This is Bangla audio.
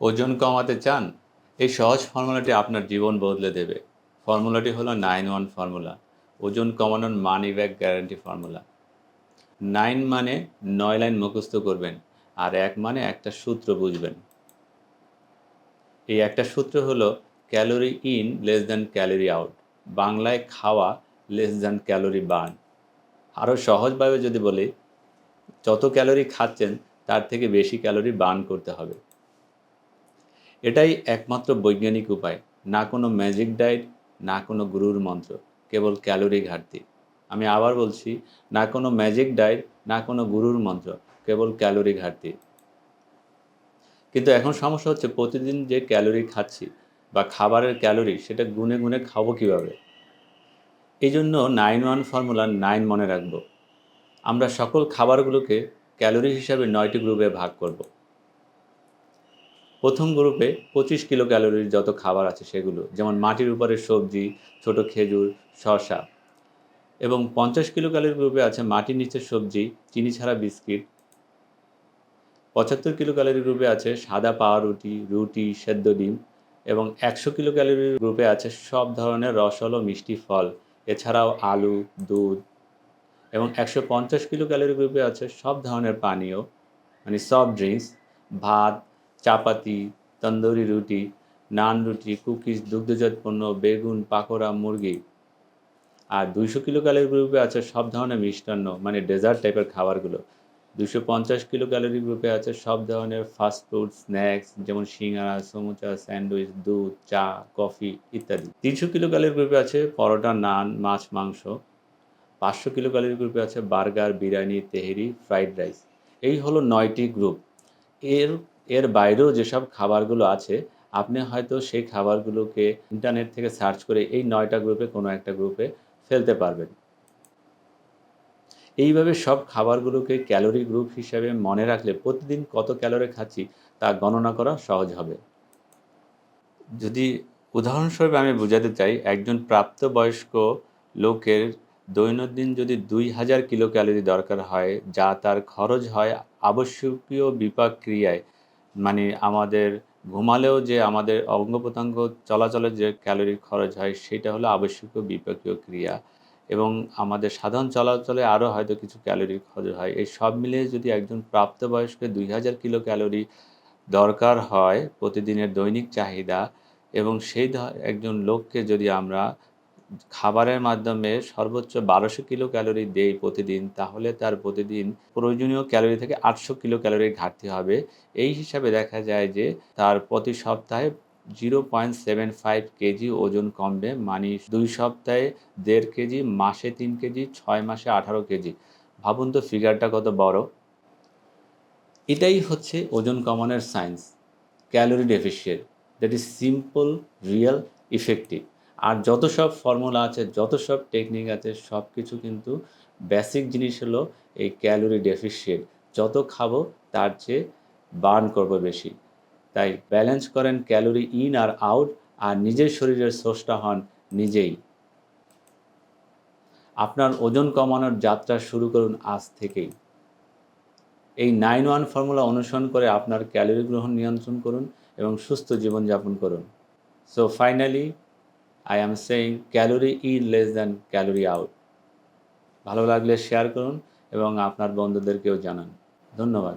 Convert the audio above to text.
ওজন কমাতে চান, এই সহজ ফর্মুলাটি আপনার জীবন বদলে দেবে। ফর্মুলাটি হলো নাইন ওয়ান ফর্মুলা। ওজন কমানোর money back guarantee formula. Nine মানে নয় লাইন মুখস্থ করবেন আর এক মানে একটা সূত্র বুঝবেন। এই একটা সূত্র হলো calorie in less than calorie out. বাংলায় খাওয়া লেস দ্যান ক্যালোরি বার্ন। আরও সহজভাবে যদি বলি, যত ক্যালোরি খাচ্ছেন, তার থেকে বেশি ক্যালোরি বার্ন করতে হবে। এটাই একমাত্র বৈজ্ঞানিক উপায়। না কোনো ম্যাজিক ডায়েট না কোনো গুরুর মন্ত্র, কেবল ক্যালোরি ঘাটতি। আমি আবার বলছি, না কোনো ম্যাজিক ডায়েট না কোনো গুরুর মন্ত্র, কেবল ক্যালোরি ঘাটতি। কিন্তু এখন সমস্যা হচ্ছে, প্রতিদিন যে ক্যালোরি খাচ্ছি বা খাবারের ক্যালোরি সেটা গুনে গুনে খাব কীভাবে? এই জন্য নাইন ওয়ান ফর্মুলা নাইন মনে রাখব। আমরা সকল খাবারগুলোকে ক্যালোরি হিসাবে নয়টি গ্রুপে ভাগ করব। প্রথম গ্রুপে পঁচিশ কিলো ক্যালোরির যত খাবার আছে সেগুলো, যেমন মাটির উপরে সবজি, ছোট খেজুর, শসা এবং পঞ্চাশ কিলো ক্যালোরি গ্রুপে আছে মাটির নিচের সবজি, চিনি ছাড়া বিস্কিট। পঁচাত্তর কিলো ক্যালোরি গ্রুপে আছে সাদা পাউরুটি রুটি, সেদ্ধ ডিম এবং একশো কিলো ক্যালোরি গ্রুপে আছে সব ধরনের রসল ও মিষ্টি ফল, এছাড়াও আলু, দুধ এবং একশো পঞ্চাশ কিলো ক্যালোরি গ্রুপে আছে সব ধরনের পানীয় মানে সফট ড্রিঙ্কস ভাত চাপাতি, তন্দুরি রুটি, নান রুটি, কুকিজ, দুগ্ধজাত পণ্য, বেগুন, পাকোড়া, মুরগি। আর দুইশো কিলো ক্যালোরি গ্রুপে আছে সব ধরনের মিষ্টান্ন মানে ডেজার্ট টাইপের খাবারগুলো। দুশো পঞ্চাশ কিলো ক্যালোরি গ্রুপে আছে সব ধরনের ফাস্ট ফুড, স্ন্যাক্স, যেমন সিঙ্গারা, সমুচা, স্যান্ডউইচ, দুধ, চা, কফি ইত্যাদি। তিনশো কিলো ক্যালোরি গ্রুপে আছে পরোটা, নান, মাছ, মাংস। পাঁচশো কিলো ক্যালোরি গ্রুপে আছে burger, biryani, tehari, fried rice. এই হলো নয়টি গ্রুপ। এর এর বাইরেও যেসব খাবারগুলো আছে, আপনি হয়তো সেই খাবারগুলোকে ইন্টারনেট থেকে সার্চ করে এই নয়টা গ্রুপে কোনো একটা গ্রুপে ফেলতে পারবেন। এইভাবে সব খাবারগুলোকে ক্যালোরি গ্রুপ হিসাবে মনে রাখলে প্রতিদিন কত ক্যালোরি খাচ্ছি তা গণনা করা সহজ হবে। যদি উদাহরণস্বরূপ আমি বোঝাতে চাই, একজন প্রাপ্তবয়স্ক লোকের দৈনন্দিন যদি দুই হাজার কিলো ক্যালোরি দরকার হয়, যা তার খরচ হয় আবশ্যকীয় বিপাক ক্রিয়ায় মানে আমাদের ঘুমালেও যে আমাদের অঙ্গ প্রত্যঙ্গ চলাচলের যে ক্যালোরি খরচ হয়, সেটা হলো আবশ্যকীয় বিপাকীয় ক্রিয়া। এবং আমাদের সাধারণ চলাচলে আরও হয়তো কিছু ক্যালোরি খরচ হয়। এই সব মিলিয়ে যদি একজন প্রাপ্তবয়স্কে দুই হাজার কিলো ক্যালোরি দরকার হয় প্রতিদিনের দৈনিক চাহিদা, এবং সেই একজন লোককে যদি আমরা খাবারের মাধ্যমে সর্বোচ্চ বারোশো কিলো ক্যালোরি দেই প্রতিদিন, তাহলে তার প্রতিদিন প্রয়োজনীয় ক্যালোরি থেকে আটশো কিলো ক্যালোরির ঘাটতি হবে। এই হিসাবে দেখা যায় যে তার প্রতি সপ্তাহে zero point seven five KG ওজন কমবে মানে দুই সপ্তাহে দেড় কেজি, মাসে তিন কেজি, ছয় মাসে আঠারো কেজি। ভাবুন তো ফিগারটা কত বড়। এটাই হচ্ছে ওজন কমানোর science calorie deficient, that is simple, real, effective. আর যত সব ফর্মুলা আছে, যত সব টেকনিক আছে সব কিছু কিন্তু বেসিক জিনিস হলো এই ক্যালোরি ডেফিসিয়েন্ট যত খাব, তার চেয়ে বার্ন করব বেশি। তাই ব্যালেন্স করেন ক্যালোরি ইন আর আউট আর নিজের শরীরের সোর্সটা হন নিজেই। আপনার ওজন কমানোর যাত্রা শুরু করুন আজ থেকেই। এই নাইন ওয়ান ফর্মুলা অনুসরণ করে আপনার ক্যালোরি গ্রহণ নিয়ন্ত্রণ করুন এবং সুস্থ জীবনযাপন করুন। So finally I am saying calorie in less than calorie out ভালো লাগলে শেয়ার করুন এবং আপনার বন্ধুদেরকেও জানান। ধন্যবাদ।